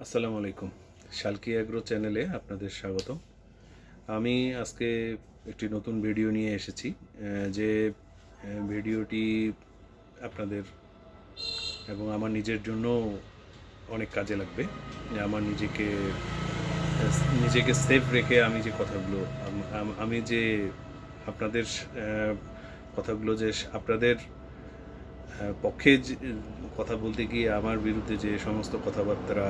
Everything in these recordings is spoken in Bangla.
আসসালামু আলাইকুম। শালকি অ্যাগ্রো চ্যানেলে আপনাদের স্বাগত আমি আজকে একটি নতুন ভিডিও নিয়ে এসেছি যে ভিডিওটি আপনাদের এবং আমার নিজের জন্য অনেক কাজে লাগবে। আমার নিজেকে নিজেকে সেফ রেখে আমি যে কথাগুলো, আম- যে আপনাদের কথাগুলো যে আপনাদের পক্ষে কথা বলতে গিয়ে আমার বিরুদ্ধে যে সমস্ত কথাবার্তা,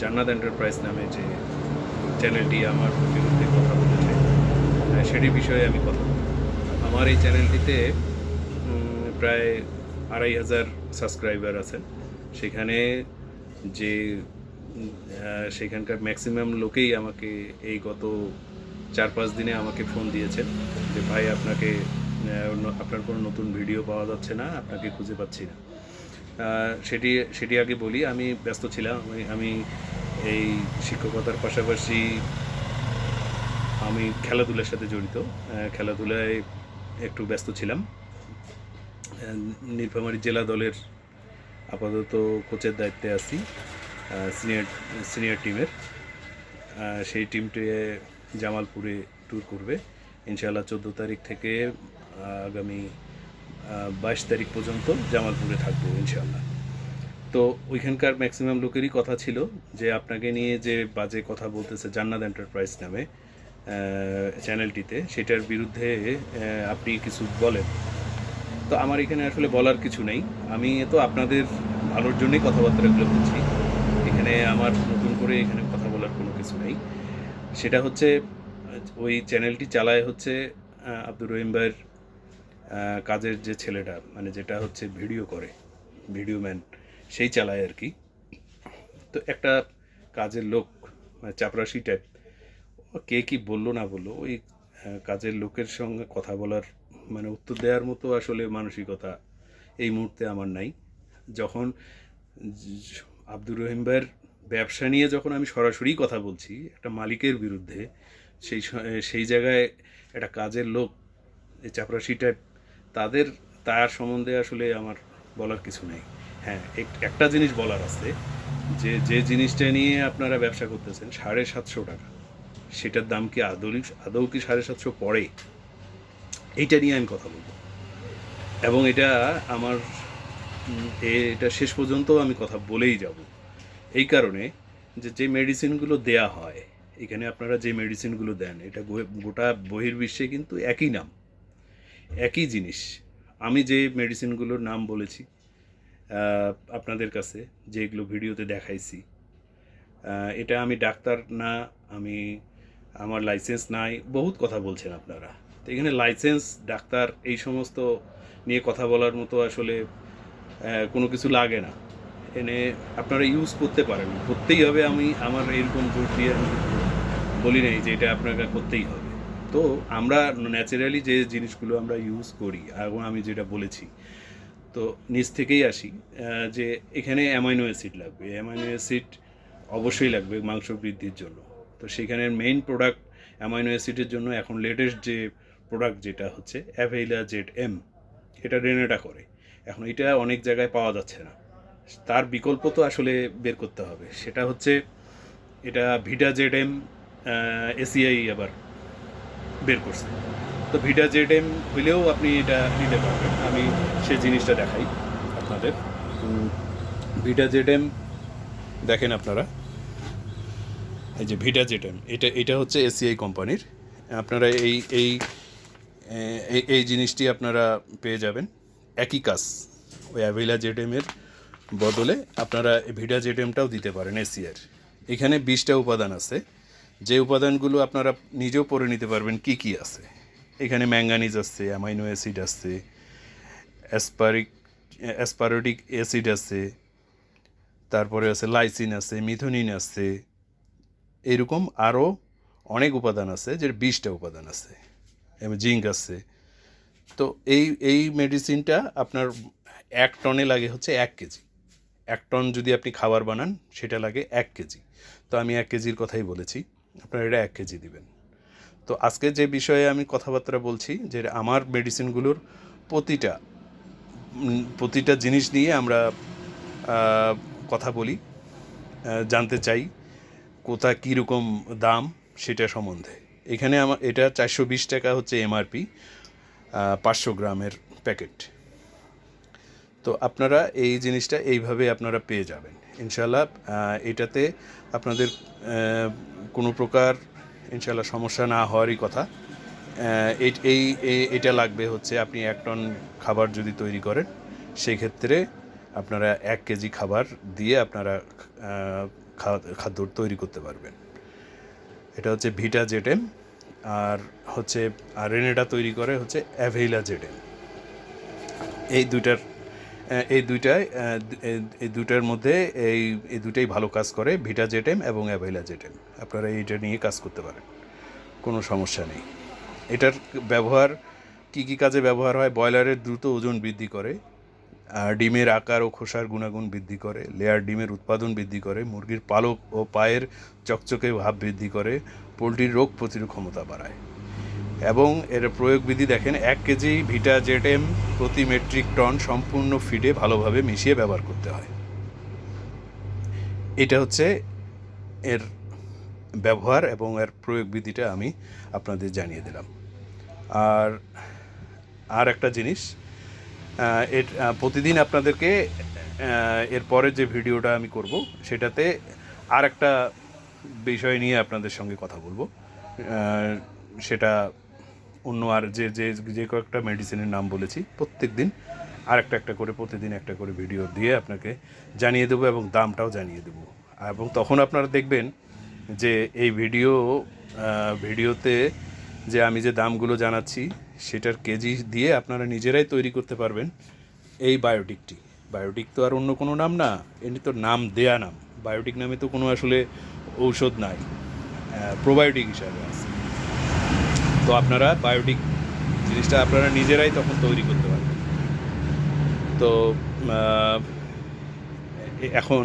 জান্নাত এন্টারপ্রাইজ নামে যে চ্যানেলটি আমার বিরুদ্ধে কথা বলেছে সেটির বিষয়ে আমি কথা বলব। আমার এই চ্যানেলটিতে প্রায় আড়াই হাজার সাবস্ক্রাইবার আছেন। সেখানে যে সেখানকার ম্যাক্সিমাম লোকেই আমাকে এই গত চার পাঁচ দিনে আমাকে ফোন দিয়েছেন যে, ভাই, আপনাকে আপনার কোনো নতুন ভিডিও পাওয়া যাচ্ছে না, আপনাকে খুঁজে পাচ্ছি না। সেটি সেটি আগে বলি, আমি ব্যস্ত ছিলাম, আমি- এই শিক্ষকতার পাশাপাশি আমি খেলাধুলার সাথে জড়িত খেলাধুলায় একটু ব্যস্ত ছিলাম। নীলফামারী জেলা দলের আপাতত কোচের দায়িত্বে আছি সিনিয়র সিনিয়র টিমের সেই টিমটি জামালপুরে ট্যুর করবে। ইনশাআল্লাহ চোদ্দ তারিখ থেকে আগামী বাইশ তারিখ পর্যন্ত জামালপুরে থাকব ইনশাল্লাহ তো ওইখানকার ম্যাক্সিমাম লোকেরই কথা ছিল যে আপনাকে নিয়ে যে বাজে কথা বলতেছে জান্নাত এন্টারপ্রাইজ নামে চ্যানেলটিতে সেটার বিরুদ্ধে আপনি কিছু বলেন। তো আমার এখানে আসলে বলার কিছু নেই। আমি তো আপনাদের ভালোর জন্যই কথাবার্তাগুলো বলছি। এখানে আমার নতুন করে এখানে কথা বলার কোনো কিছু নেই। সেটা হচ্ছে, ওই চ্যানেলটি চালায় হচ্ছে আব্দুর রহিম ভাইয়ের কাজের যে ছেলেটা মানে যেটা হচ্ছে ভিডিও করে ভিডিও ম্যান সেই চালায় আর কি। তো একটা কাজের লোক মানে চাপরাশি টাইপ কে কি বলল না বলল, ওই কাজের লোকের সঙ্গে কথা বলার মানে উত্তর দেওয়ার মতো আসলে মানসিকতা এই মুহূর্তে আমার নাই। যখন আব্দুর রহিম ভাইয়ের ব্যবসা নিয়ে যখন আমি সরাসরি কথা বলছি, একটা মালিকের বিরুদ্ধে, সেই সেই জায়গায় একটা কাজের লোক, এই চাপরাশি টাইপ তাদের, তার সম্বন্ধে আসলে আমার বলার কিছু নেই। হ্যাঁ এক- একটা জিনিস বলার আছে যে যে জিনিসটা নিয়ে আপনারা ব্যবসা করতেছেন সাড়ে সাতশো টাকা, সেটার দাম কি আদৌ আদৌ কি সাড়ে সাতশো পড়ে? এইটা নিয়ে আমি কথা বলব। এবং এটা আমার এটা শেষ পর্যন্ত আমি কথা বলেই যাব। এই কারণে যে যে মেডিসিনগুলো দেয়া হয়, এখানে আপনারা যে মেডিসিনগুলো দেন, এটা গোটা বহির্বিশ্বে কিন্তু একই নাম। একই জিনিস। আমি যে মেডিসিনগুলোর নাম বলেছি আপনাদের কাছে, যেগুলো ভিডিওতে দেখাইছি এটা আমি ডাক্তার না, আমি, আমার লাইসেন্স নাই, বহুত কথা বলছেন আপনারা। তো এখানে লাইসেন্স ডাক্তার, এই সমস্ত নিয়ে কথা বলার মতো আসলে কোনো কিছু লাগে না। এনে আপনারা ইউজ করতে পারেন। করতেই হবে আমি, আমার এরকম জোর দিয়ে বলি নাই যে এটা আপনাকে করতেই হবে। তো আমরা ন্যাচারালি যে জিনিসগুলো আমরা ইউজ করি, এবং আমি যেটা বলেছি, তো নিচ থেকেই আসি যে এখানে অ্যামাইনো অ্যাসিড লাগবে। অ্যামাইনো অ্যাসিড অবশ্যই লাগবে মাংস বৃদ্ধির জন্য। তো সেখানের মেইন প্রোডাক্ট অ্যামাইনো অ্যাসিডের জন্য এখন লেটেস্ট যে প্রোডাক্ট যেটা হচ্ছে অ্যাভেইলা জেড এম এটা রেনেটা করে। এখন এটা অনেক জায়গায় পাওয়া যাচ্ছে না। তার বিকল্প তো আসলে বের করতে হবে। সেটা হচ্ছে এটা ভিটা জেড এম এসিআই আবার বের করছে। তো ভিটা জেড এম হইলেও আপনি এটা নিতে পারবেন। আমি সেই জিনিসটা দেখাই আপনাদের। ভিটা জেড এম দেখেন আপনারা। এই যে ভিটা জেড এম এটা এটা হচ্ছে এসিআই কোম্পানির। আপনারা এই এই এই জিনিসটি আপনারা পেয়ে যাবেন। একই কাজ, ওই অ্যাভেলা জেড এর বদলে আপনারা ভিডা জেড এমটাও দিতে পারেন এসিআর এখানে বিশটা উপাদান আছে। যে উপাদানগুলো আপনারা নিজেও পড়ে নিতে পারবেন, কি কি আছে? এখানে ম্যাঙ্গানিজ আছে, অ্যামাইনো অ্যাসিড আছে, অ্যাসপারিক অ্যাসপারোটিক অ্যাসিড আছে, তারপরে আছে লাইসিন আছে, মিথোনিন আছে, এরকম আরও অনেক উপাদান আছে যে বিশটা উপাদান আছে এবং জিঙ্ক আছে। তো এই এই মেডিসিনটা আপনার এক টনে লাগে হচ্ছে এক কেজি। এক টন যদি আপনি খাবার বানান, সেটা লাগে এক কেজি। তো আমি এক কেজির কথাই বলেছি। আপনারা এটা এক কেজি দিবেন। তো আজকে যে বিষয়ে আমি কথাবার্তা বলছি, যে আমার মেডিসিনগুলোর প্রতিটা প্রতিটা জিনিস নিয়ে আমরা কথা বলি জানতে চাই কোথা কীরকম দাম সেটা সম্বন্ধে। এখানে আমার, এটা চারশো বিশ টাকা হচ্ছে এমআরপি পাঁচশো গ্রামের প্যাকেট। তো আপনারা এই জিনিসটা এইভাবে আপনারা পেয়ে যাবেন। ইনশাল্লাহ এটাতে আপনাদের কোনো প্রকার ইনশাল্লাহ সমস্যা না হওয়ারই কথা। এই- এটা লাগবে হচ্ছে আপনি এক টন খাবার যদি তৈরি করেন, সেক্ষেত্রে আপনারা এক কেজি খাবার দিয়ে আপনারা খাদ্য তৈরি করতে পারবেন। এটা হচ্ছে ভিটা জেটেম, আর হচ্ছে, আর তৈরি করে হচ্ছে অ্যাভেইলা জেটেম। এই দুইটার এই দুইটায় আহ, দু- এই- দুইটার মধ্যে এই এই দুটাই ভালো কাজ করে ভিটা জেটেম এবং অ্যাভেইলা জেটেম। আপনারা এইটা নিয়ে কাজ করতে পারেন কোনো সমস্যা নেই। এটার ব্যবহার কি কি কাজে ব্যবহার হয়? ব্রয়লারের দ্রুত ওজন বৃদ্ধি করে আর ডিমের আকার ও খোসার গুণাগুণ বৃদ্ধি করে লেয়ার ডিমের উৎপাদন বৃদ্ধি করে মুরগির পালক ও পায়ের চকচকে ভাব বৃদ্ধি করে পোলট্রির রোগ প্রতিরোধ ক্ষমতা বাড়ায়। এবং এর প্রয়োগ বিধি দেখেন এক কেজি ভিটা জেড এম প্রতি মেট্রিক টন সম্পূর্ণ ফিডে ভালোভাবে মিশিয়ে ব্যবহার করতে হয়। এটা হচ্ছে এর ব্যবহার এবং এর প্রয়োগ বিধিটা আমি আপনাদের জানিয়ে দিলাম। আর আর একটা জিনিস এর প্রতিদিন আপনাদেরকে আহ, এর পরের যে ভিডিওটা আমি করব সেটাতে আর একটা বিষয় নিয়ে আপনাদের সঙ্গে কথা বলব। সেটা অন্য আর যে যে যে কয়েকটা মেডিসিনের নাম বলেছি প্রত্যেক দিন আর একটা একটা করে, প্রতিদিন একটা করে ভিডিও দিয়ে আপনাকে জানিয়ে দেবো এবং দামটাও জানিয়ে দেবো। এবং তখন আপনারা দেখবেন যে এই ভিডিও ভিডিওতে যে আমি যে দামগুলো জানাচ্ছি, সেটার কেজি দিয়ে আপনারা নিজেরাই তৈরি করতে পারবেন এই বায়োটিকটি বায়োটিক তো আর অন্য কোনো নাম না, এমনি তো নাম দেয়া নাম। বায়োটিক নামে তো কোনো আসলে ঔষধ নাই প্রোবায়োটিক হিসাবে আছে। তো আপনারা বায়োটিক জিনিসটা আপনারা নিজেরাই তখন তৈরি করতে পারবেন। তো এখন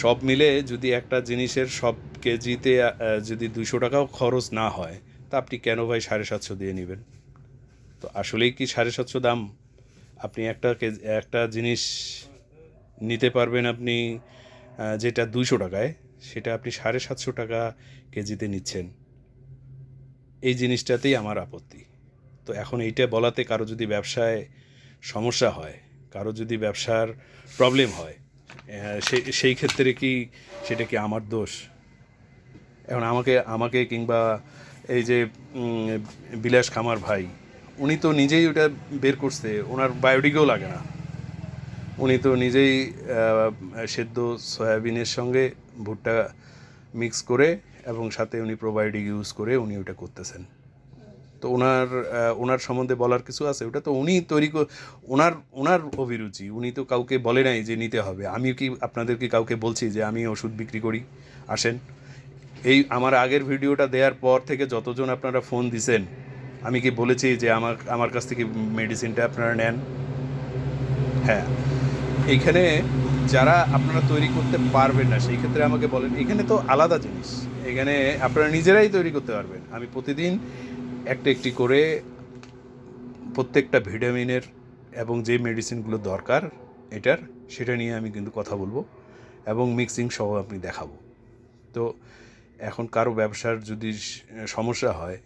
সব মিলে যদি একটা জিনিসের সব কেজিতে যদি দুশো টাকাও খরচ না হয়, তা আপনি কেন ভাই সাড়ে সাতশো দিয়ে নেবেন? তো আসলেই কি সাড়ে সাতশো দাম? আপনি একটা কেজি, একটা জিনিস নিতে পারবেন আপনি যেটা দুশো টাকায়, সেটা আপনি সাড়ে সাতশো টাকা কেজিতে নিচ্ছেন। এই জিনিসটাতেই আমার আপত্তি। তো এখন এইটা বলাতে কারও যদি ব্যবসায় সমস্যা হয়, কারও যদি ব্যবসার প্রবলেম হয় সেই ক্ষেত্রে কি সেটা কি আমার দোষ? এখন আমাকে আমাকে কিংবা এই যে বিলাস খামার ভাই, উনি তো নিজেই ওটা বের করছে, ওনার বায়োটিকও লাগে না। উনি তো নিজেই সেদ্ধ সয়াবিনের সঙ্গে ভুট্টা মিক্স করে এবং সাথে উনি প্রোবায়োটিক ইউজ করে উনি ওটা করতেছেন। তো ওনার ওনার সম্বন্ধে বলার কিছু আছে? ওটা তো উনি তৈরি ওনার ওনার অভিরুচি। উনি তো কাউকে বলে নাই যে নিতে হবে। আমি কি আপনাদেরকে কাউকে বলছি যে আমি ওষুধ বিক্রি করি? আসেন। এই আমার আগের ভিডিওটা দেওয়ার পর থেকে যতজন আপনারা ফোন দিছেন, আমি কি বলেছি যে আমার আমার কাছ থেকে মেডিসিনটা আপনারা নেন? হ্যাঁ। এইখানে যারা আপনারা তৈরি করতে পারবেন না, সেই ক্ষেত্রে আমাকে বলেন। এখানে তো আলাদা জিনিস। এখানে আপনারা নিজেরাই তৈরি করতে পারবেন। আমি প্রতিদিন একটা একটি করে প্রত্যেকটা ভিটামিনের এবং যে মেডিসিনগুলো দরকার এটার, সেটা নিয়ে আমি কিন্তু কথা বলব এবং মিক্সিং সহ আপনি দেখাবো। তো এখন কারও ব্যবসার যদি সমস্যা হয়,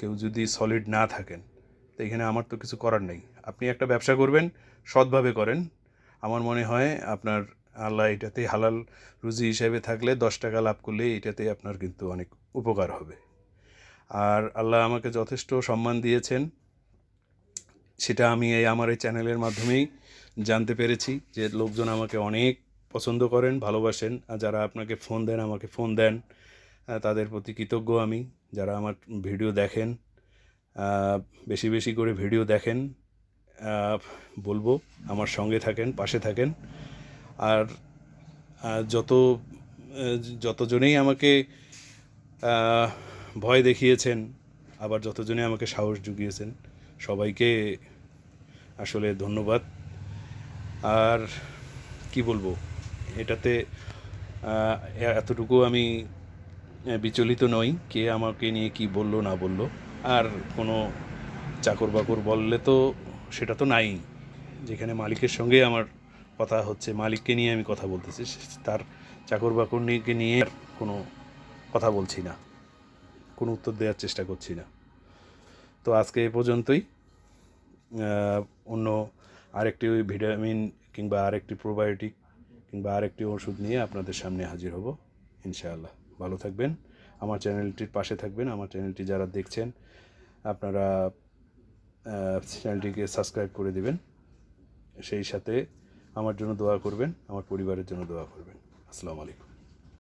কেউ যদি সলিড না থাকেন, তো এখানে আমার তো কিছু করার নেই। আপনি একটা ব্যবসা করবেন, সৎভাবে করেন। আমার মনে হয় আপনার আল্লাহ এটাতে হালাল রুজি হিসেবে থাকলে দশ টাকা লাভ করলে এটাতে আপনার কিন্তু অনেক উপকার হবে। আর আল্লাহ আমাকে যথেষ্ট সম্মান দিয়েছেন। সেটা আমি এই আমার এই চ্যানেলের মাধ্যমেই জানতে পেরেছি যে লোকজন আমাকে অনেক পছন্দ করেন, ভালোবাসেন। আর যারা আপনাকে ফোন দেন, আমাকে ফোন দেন তাদের প্রতি কৃতজ্ঞ আমি। যারা আমার ভিডিও দেখেন বেশি বেশি করে ভিডিও দেখেন বলব, আমার সঙ্গে থাকেন, পাশে থাকেন। আর যত যতজনেই আমাকে ভয় দেখিয়েছেন, আবার যতজনে আমাকে সাহস জুগিয়েছেন, সবাইকে আসলে ধন্যবাদ। আর কি বলব, এটাতে এতটুকু আমি বিচলিত নই, কে আমাকে নিয়ে কি বলল, না বলল। আর কোনো চাকর বাকর বললে তো সেটা তো নাই, যেখানে মালিকের সঙ্গে আমার কথা হচ্ছে, মালিককে নিয়ে আমি কথা বলতেছি তার চাকর বাকরনিকে নিয়ে কোনো কথা বলছি না, কোনো উত্তর দেওয়ার চেষ্টা করছি না। তো আজকে এ পর্যন্তই। অন্য আরেকটি ওই ভিটামিন কিংবা আরেকটি প্রোবায়োটিক কিংবা আরেকটি ওষুধ নিয়ে আপনাদের সামনে হাজির হব, ইনশাআল্লাহ। ভালো থাকবেন। আমার চ্যানেলটির পাশে থাকবেন। আমার চ্যানেলটি যারা দেখছেন, আপনারা চ্যানেলটিকে সাবস্ক্রাইব করে দেবেন। সেই সাথে আমার জন্য দোয়া করবেন আমার পরিবারের জন্য দোয়া করবেন। আসসালামু আলাইকুম।